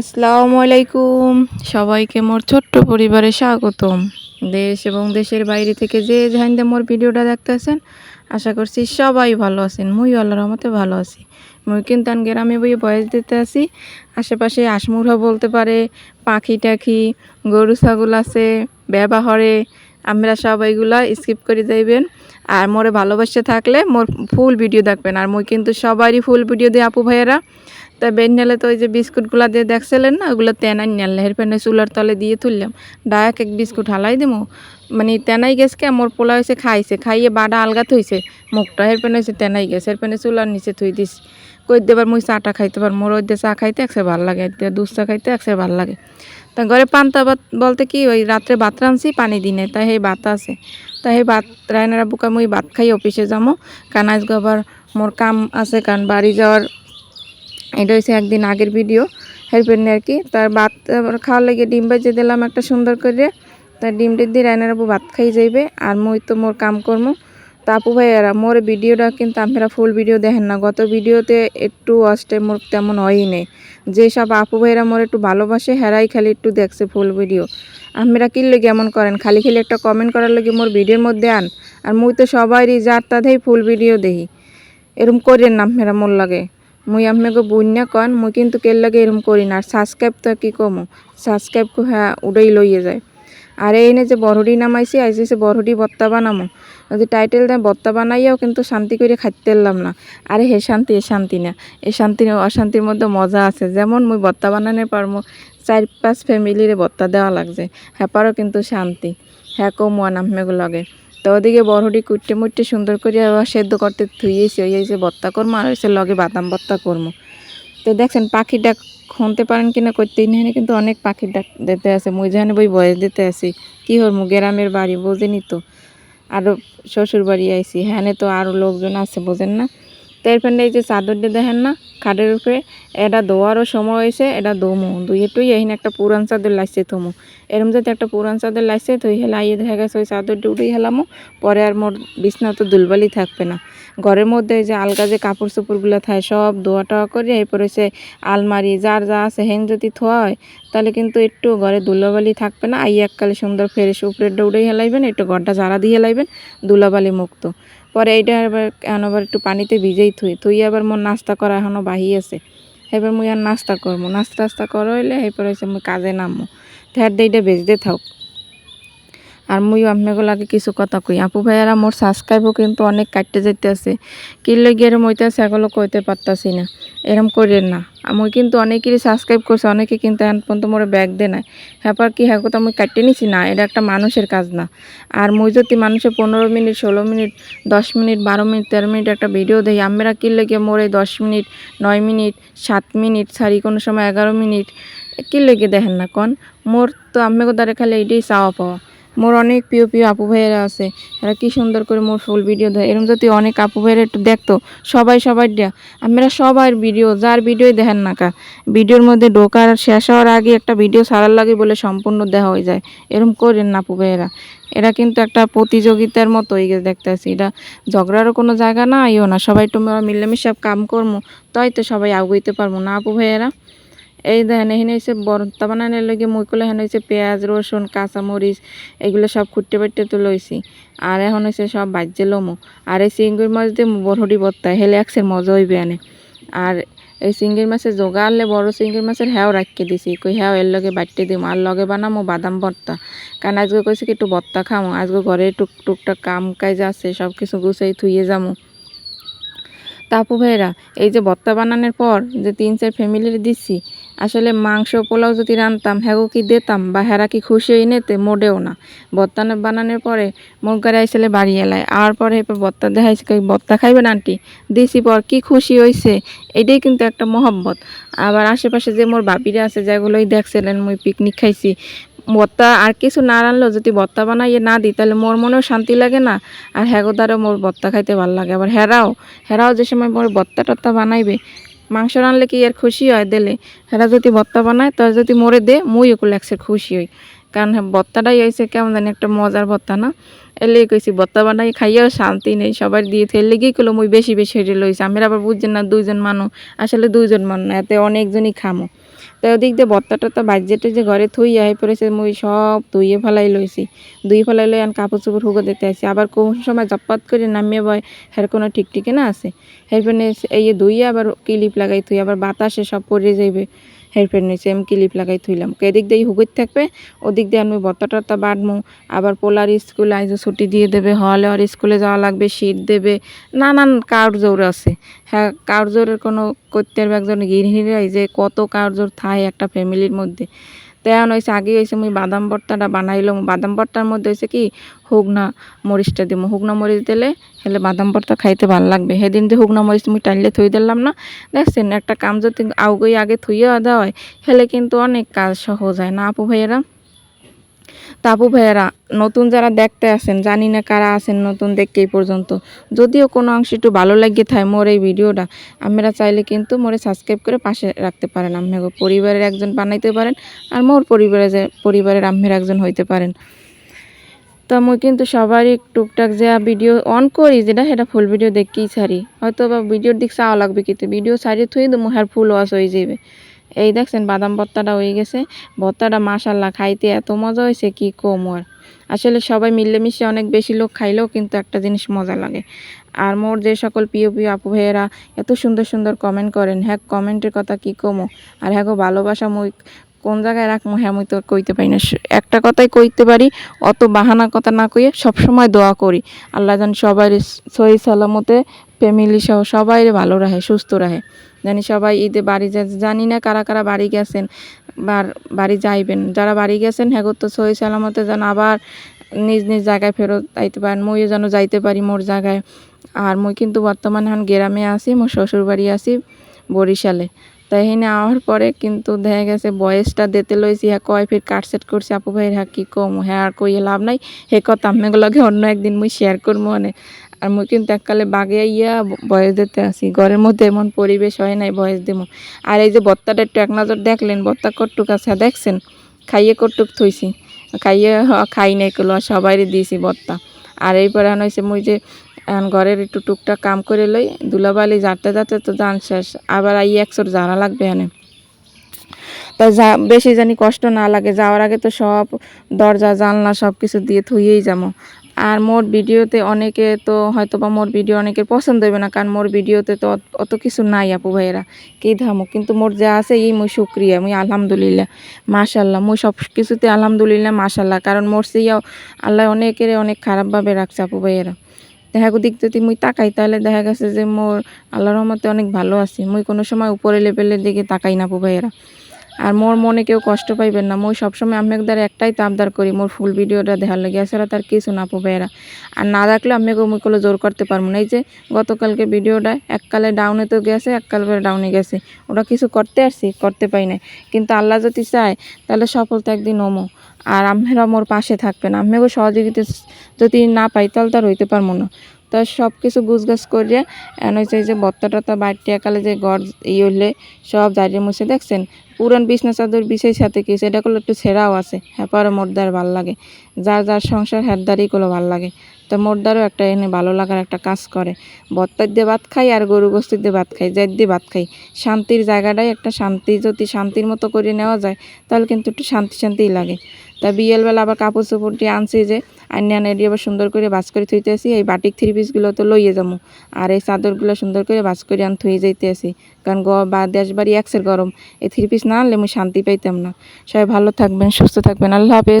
আসসালামু আলাইকুম। সবাইকে মোর ছোট্ট পরিবারে স্বাগতম। দেশ এবং দেশের বাইরে থেকে যে যেখানে মোর ভিডিওটা দেখতেছেন, আশা করছি সবাই ভালো আছেন। মুই আল্লাহ রহমতে ভালো আছি। মুই কিন্তু গ্রামে বই বয়স দিতে আছি। আশেপাশে আসমুরহ বলতে পারে, পাখি টাখি, গরু ছাগল আছে, ব্যবহারে আমরা সবাইগুলা স্কিপ করে যাইবেন। আর মোরে ভালোবাসে থাকলে মোর ফুল ভিডিও দেখবেন। আর মুই কিন্তু সবারই ফুল ভিডিও দিই আপু ভাইয়েরা। তা বের নেলে তো ওই যে বিস্কুটগুলো দিয়ে দেখছিলেন না? ওগুলো তেনাই নেলে। এর পেনে চুলার তলে দিয়ে তুললাম। ডায়াক এক বিস্কুট হালাই দিমু। মানে তেনাই গেছে, মোর পোলা হয়েছে, খাইছে। খাইয়ে বাডা আলগা থইছে। মুখটা এর পেনে হয়েছে, তেনাই গেছে। এর পেনে চুলার নিচে থুই দিস কই দেবার মুই চাটা খাইতে পার মোর ওই চা খাইতে একসে ভালো লাগে। দুধ চা খাইতে একসে ভালো লাগে। তা ঘরে পান্তা ভাত বলতে কি, ওই রাত্রে ভাত রাঁধছি, পানি দিনে তাই সেই ভাত আছে। তাই সেই ভাত রায়নারা বুকা মুই ভাত খাই, অফিসে যাব কারণ আবার মোর কাম আছে, কারণ বাড়ি যাওয়ার এটা হচ্ছে একদিন আগের ভিডিও হেল্পের আর কি। তার ভাত খাওয়ার লেগে ডিম বাজে দিলাম একটা সুন্দর করে। তার ডিমটা দিয়ে রায়নার আপু ভাত খাই যাইবে। আর মই তো মোর কাম করব তা আপু ভাইয়ারা, মোর ভিডিওটা কিন্তু আপনারা ফুল ভিডিও দেখেন না। গত ভিডিওতে একটু অস্টে মোর তেমন হয়ই নেই। যেসব আপু ভাইয়েরা মোর একটু ভালোবাসে, হেরাই খালি একটু দেখছে ফুল ভিডিও। আপনারা কি লেগে এমন করেন? খালি খালি একটা কমেন্ট করার লেগে মোর ভিডিওর মধ্যে আন। আর মুই তো সবারই যার তাদেরই ফুল ভিডিও দেখি। এরম করেন না আপনারা মোর লাগে। মুই আপনাকে বন্যা কন, মুই কিন্তু কের লাগে এরম করি না। আর সাবস্ক্রাইব তো কি কমো? সাবস্ক্রাইব হ্যাঁ উড়াই লইয়ে যায়। আর এইনে যে বরহডি নামাইছি আইসি সে বরহডি বত্তা বানামো। যদি টাইটেল দেয়, বত্তা বানাইয়াও কিন্তু শান্তি করে খাইতে না। আরে হে শান্তি, এ শান্তি না। এ শান্তি অশান্তির মধ্যে মজা আছে। যেমন মুই বত্তা বানানে পারমো, চার পাঁচ ফ্যামিলিরে বত্তা দেওয়া লাগছে। হ্যাপারও কিন্তু শান্তি। হ্যাঁ কমুয়া নামেগো লাগে। তো ওদিকে বড়টি কুটতে মুটতে সুন্দর করে আবার সেদ্ধ করতে থুইয়েছি। ওই হয়েছে বত্তা কর্ম আর হয়েছে লগে বাদাম বত্তা কর্ম। তো দেখছেন পাখির ডাক শুনতে পারেন কিনা করতেই না কিন্তু অনেক পাখির ডাক দিতে আছে। মুই জানি বই বয়স দিতে আছি। কী হরমু গ্রামের বাড়ি, বোঝেনি তো। আরও শ্বশুর বাড়ি আইসি হ্যাঁ তো আরও লোকজন আছে, বোঝেন না? তো এরপরে এই যে চাদরটা দেখেন না খাটের উপরে, এটা দোয়ারও সময় হয়েছে, এটা দমু দুই একটুই এখানে একটা পুরান চাদর লাগছে থমু। এরম যদি একটা পুরান চাদর লাগছে তো আইয়ে দেখা গেছে ওই চাদরটা উঠেই হেলামো, পরে আর মোর বিছনা তো দুলবালি থাকবে না। ঘরের মধ্যে যে আলগা যে কাপড় চোপড়গুলো থাকে, সব ধোয়া টোয়া করে এরপরে সে আলমারি, যার যা আছে হেন যদি থোয়া হয়, তাহলে কিন্তু একটু ঘরে ধুলাবালি থাকবে না আই এককালে সুন্দর ফ্রেশ উপরেরটা উড়েই হেলাইবেন, একটু ঘরটা ঝাড়া দিয়ে হেলাইবেন, ধুলাবালি মুক্ত। পরে এইটা আবার এখন আবার একটু পানিতে ভিজেই থুই। থুই আবার মোর নাস্তা করা এখনও বাহি আছে। এবার মুই আর নাস্তা করব। নাস্তা টাস্তা করা হইলে এরপর হচ্ছে মুই কাজে নামবো। থ্যার এইটা বেজতে থাক। আর মুই আপনাকে লাগে কিছু কথা কই। আপু ভাইয়ারা মোর সাবস্ক্রাইবও কিন্তু অনেক কাটতে যেতে আছে কি লেগে এরম হইতেছে এগুলো কইতে পারতাছি না। এরম করেন না। আমি কিন্তু অনেকেরই সাবস্ক্রাইব করছে, অনেকে কিন্তু এখন পর্যন্ত মোরে ব্যাগ দে নাই। হ্যাপার কি হ্যাঁ কথা আমি কাটতে নিছি? না, এটা একটা মানুষের কাজ না। আর মুই যদি মানুষের পনেরো মিনিট, ষোলো মিনিট, দশ মিনিট, বারো মিনিট, তেরো মিনিট একটা ভিডিও দেই আমরা কি লেগে মোরে দশ মিনিট, নয় মিনিট, সাত মিনিট সারি কোনো সময় এগারো মিনিট, কি লেগে দেখেন না কন? মোর তো আমি দ্বারা খালি এইটাই চাওয়া পাওয়া। মোর অনেক প্রিয় প্রিয় আপু ভাইয়েরা আছে। এরা কি সুন্দর করে মোর ফুল ভিডিও দেয়। এরকম যদি অনেক আপু ভাইয়েরা একটু দেখতো, সবাই সবাই দেয়া। আমরা সবার ভিডিও যার ভিডিওই দেখেন না কা। ভিডিওর মধ্যে ঢোকার শেষ হওয়ার আগে একটা ভিডিও সারার লাগে বলে সম্পূর্ণ দেওয়া হয়ে যায়। এরকম করেন না আপু ভাইয়েরা। এরা কিন্তু একটা প্রতিযোগিতার মতো হয়ে গেছে দেখতেছি। এটা ঝগড়ারও কোনো জায়গা না আইও না। সবাই তোমরা মিলেমিশে কাম করব তাই তো সবাই আগুইতে পারব না আপু ভাইয়েরা? এই দেখেন এখানে হচ্ছে বর্তা বানানোর লগে মুই করলে এখানে হচ্ছে পেঁয়াজ, রসুন, কাঁচামরিচ, এগুলো সব খুঁটতে বাটতে তো লইছি আর এখন হচ্ছে সব বাজ্যে লমো। আর এই চিংড়ির মাছ দিয়ে বরহটি বত্তা হেলে একসের মজা হইবে আনে। আর এই চিংড়ির মাছের জোগা আনলে বড় চিংড়ির মাছের হ্যাও রাখিয়ে দিছি। কই হ্যাও এর লগে বাটতে দিম। আর লগে বানামো বাদাম ভর্তা। কারণ আজকে কইছি কি একটু ভর্তা খামো। আজকে ঘরে টুক টুকটাক কাম কাজ আছে, সব কিছু গুছাই থুইয়ে যামো। তাপু ভাইরা, এই যে ভর্তা বানানোর পর যে তিন চার ফ্যামিলির দিচ্ছি আসলে মাংস পোলাও যদি রানতাম হ্যাগো কি দিতাম? বা হেরা কি খুশি হয়ে নিতে? মোডেও না। ভর্তা বানানোর পরে মুখগারে আইসলে বাড়ি এলায়। আর পরে এরপর ভর্তা দেখাইছে কই ভর্তা খাইবেন আন্টি? দিছি পর কি খুশি হয়েছে এটাই কিন্তু একটা মহব্বত। আবার আশেপাশে যে মোর বাপিরা আছে, যেগুলোই দেখছিলেন, মুই পিকনিক খাইছি। ভর্তা আর কিছু না রানলেও যদি ভর্তা বানাইয়ে না দিই, তাহলে মোর মনেও শান্তি লাগে না। আর হ্যাগোদারও মোর ভর্তা খাইতে ভালো লাগে। আবার হেরাও হেরাও যে সময় মোর ভর্তা টর্তা বানাইবে মাংস রানলে কি আর খুশি হয়? দেলে। হেরা যদি ভত্তা বানায়, তার যদি মরে দে, মুই ওগুলো একসে খুশি হই। কারণ হ্যাঁ ভর্তাটাই হয়েছে কেমন জানি একটা মজার ভত্তা, না? এলে কইছি, ভত্তা বানাই খাইয়াও শান্তি নেই, সবাই দিয়ে থেলে গিয়ে কলো মুই বেশি বেশি হেঁটে লইছি। আমি আবার বুঝছেন না, দুইজন মানুষ আসলে দুইজন মানুষ না, এতে অনেকজনই খামো। তো ওদিক দিয়ে বত্তাটা তো বাজ্যেটা যে ঘরে থুই আই পড়েছে, মুই সব ধুইয়ে ফেলাই লইছি। ধুই ফেলাই লই আন কাপড় চোপড় হুগো দিতে আসি আবার কোন সময় জপাত করে নামিয়ে বয়, হের কোনো ঠিক ঠিকানা আছে? হেরপেনে এই ধুইয়ে আবার কিলিপ লাগাই থুই, আবার বাতাসে সব পড়ে যাইবে। হেরফের নিচে আমি ক্লিপ লাগাই থইলাম। এদিক দিয়ে হুগত থাকবে, ওদিক দিয়ে আমি বত্তা টত্তা আবার পোলার স্কুল আইজো ছুটি দিয়ে দেবে, হলে আর স্কুলে যাওয়া লাগবে, শীত দেবে। নানান কাউজোর আছে। হ্যাঁ কাউজোরের কোনো করতে পারবে একজন গৃহিণীরাই যে কত কাউজোর থায় একটা ফ্যামিলির মধ্যে। তেমন হয়েছে আগে হয়েছে, মুই বাদাম ভর্তাটা বানাইলাম বাদাম ভর্তার মধ্যে হয়েছে কি হুগনা মরিচটা দিব হুগনা মরিচ দিলে হলে বাদাম ভর্তা খাইতে ভালো লাগবে। সেদিন যে হুগনা মরিচ মুই টাইলে থুই দিলাম না, দেখছেন, একটা কাম যদি আউগই আগে থুইয়ে দেওয়া হয় হেলে কিন্তু অনেক কাজ সহজ হয় না আপু ভাইয়েরা? তাপু ভাইয়েরা, নতুন যারা দেখতে আছেন, জানি না কারা আছেন নতুন দেখতে এই পর্যন্ত। যদিও কোনো অংশ একটু ভালো লাগিয়ে থাকে মোর এই ভিডিওটা, আপনারা চাইলে কিন্তু মোরে সাবস্ক্রাইব করে পাশে রাখতে পারেন। আপনাকে পরিবারের একজন বানাইতে পারেন আর মোর পরিবারে যে, পরিবারের আম্মের একজন হইতে পারেন। তো মুই কিন্তু সবারই টুকটাক যে ভিডিও অন করি, যেটা সেটা ফুল ভিডিও দেখেই ছাড়ি। হয়তো বা ভিডিওর দিক চাওয়া লাগবে, কিন্তু ভিডিও ছাড়িয়ে থুই তো মুহার ফুল ওয়াশ হয়ে যাবে এই দেখছেন বাদাম ভর্তাটা হয়ে গেছে। ভর্তাটা মাশাল্লাহ খাইতে এত মজা হয়েছে, কি কম আর। আসলে সবাই মিলেমিশে অনেক বেশি লোক খাইলেও কিন্তু একটা জিনিস মজা লাগে। আর মোর যে সকল প্রিয় প্রিয় আপু ভাইয়েরা, এত সুন্দর সুন্দর কমেন্ট করেন হ্যাঁ কমেন্টের কথা কি কমো? আর হ্যাঁ গো, ভালোবাসা মুই কোন জায়গায় রাখব হ্যাঁ মুই তো কইতে পারি না। একটা কথাই কইতে পারি, অত বাহানা কথা না কইয়ে সবসময় দোয়া করি। আল্লাহ যেন সবাই সহি সালামতে ফ্যামিলি সহ সবাই ভালো রাখে, সুস্থ রাখে। জানি সবাই ঈদে বাড়ি যা জানি না কারা কারা বাড়ি গেছেন বার বাড়ি যাইবেন। যারা বাড়ি গেছেন হ্যাঁ তো সহি সালামতে যেন আবার নিজ নিজ জায়গায় ফেরত আইতে পারেন। মুইও যেন যাইতে পারি মোর জায়গায়। আর মুই কিন্তু বর্তমানে এখন গ্রামে আছি, মোর শ্বশুর বাড়ি আছি বরিশালে। তাই হেনে আওয়ার পরে কিন্তু দেখা গেছে বয়সটা দিতে লইছি হ্যাঁ কয় ফির কাট সেট করছি, আপু ভাইয়ের হ্যাঁ কী কম? হ্যাঁ আর কইয়ে লাভ নাই। হে কথা আম্মেগুলোকে অন্য একদিন মুই শেয়ার করব মানে। আর মুই কিন্তু এককালে বাগে ইয়া বয়স দিতে আসি। ঘরের মধ্যে এমন পরিবেশ হয় নাই বয়স দেবো আর এই যে বত্তাটা একটু এক নজর দেখলেন, বত্তা কটুক আছে দেখছেন? খাইয়ে কটুক থইছি। খাইয়ে খাই নাই কলো সবাইরে দিয়েছি বত্তা। আর এইপরে হয়েছে মুই যে ঘরের একটু টুকটাক কাম করে লই, দুলাবালি যাতে যাতে তো জান শেষ। আবার আই একশোর জানা লাগবে এনে তা যা, বেশি জানি কষ্ট না লাগে, যাওয়ার আগে তো সব দরজা, জানলা সব কিছু দিয়ে থুইয়েই যাব। আর মোর ভিডিওতে অনেকে তো হয়তো বা মোর ভিডিও অনেকের পছন্দ হবে না, কারণ মোর ভিডিওতে তো অত- কিছু নাই আপু ভাইয়েরা। কি ধামো, কিন্তু মোর যা আছে এই মুই শুক্রিয়া, মুই আলহামদুলিল্লাহ মাশাল্লাহ মুই সব কিছুতে আলহামদুলিল্লাহ মাশাল্লাহ কারণ মোর সেই আল্লাহ অনেকের অনেক খারাপভাবে রাখছে আপু ভাইয়েরা। দেখা দিক যদি মুই তাকাই, তাহলে দেখা গেছে যে মোর আল্লাহর রহমতে অনেক ভালো আছি, মুই কোনো সময় উপরে লেভেলের দিকে তাকাই না আপু ভাইয়েরা। আর মোর মনে কেউ কষ্ট পাইবেন না। মই সবসময় আমেক দ্বারা একটাই তাবদার করি, মোর ফুল ভিডিওটা দেখার লাগে। এছাড়া তার কিছু না পাবে এরা আর না দেখলে আমেকে মুই কোনো জোর করতে পারব না। এই যে গতকালকে ভিডিওটা এককালে ডাউনে তো গেছে, এককালে ডাউনে গেছে। ওটা কিছু করতে আসছি, করতে পাই না কিন্তু আল্লাহ যদি চায়, তাহলে সফলতা একদিন ওমো আর আমেরা মোর পাশে থাকবেন। আমেকে সহযোগিতা যদি না পাই, তাহলে তার হইতে পারব না। তো সব কিছু গুছগাছ করিয়া এন হয়েছে যে বত্তা টত্তা বাইরটি একালে যে ঘর ই হলে সব জারিয়ে মুছে, দেখছেন? পুরান বিছনা চাদর বিছাই সাথে কি সেটা করলে একটু ছেঁড়াও আছে হ্যাপারও মোরদার ভালো লাগে। যার যার সংসার হ্যারদারই করলে ভালো লাগে। তো মোরদারও একটা এনে ভালো লাগার একটা কাজ করে। বত্তার দিয়ে ভাত খাই আর গরু গোস্তির দিয়ে ভাত খাই যাই দিয়ে ভাত খাই। শান্তির জায়গাটাই একটা শান্তি, যদি শান্তির মতো করে নেওয়া যায়, তাহলে কিন্তু একটু শান্তি শান্তিই লাগে। তা বিয়েলবেলা আবার কাপড় চোপড় দিয়ে আনছি যে আনিয়ে আনে দিয়ে আবার সুন্দর করে বাস করে থুইতে আসি এই বাটিক থ্রি পিসগুলো তো লইয়ে যাব আর এই চাদরগুলো সুন্দর করে বাস করে আন থুয়ে যাইতে আসি কারণ বা দেশ বাড়ি একসের গরম। এই থ্রি পিস না আনলে আমি শান্তি পাইতাম না। সবাই ভালো থাকবেন, সুস্থ থাকবেন। আল্লাহ হাফেজ।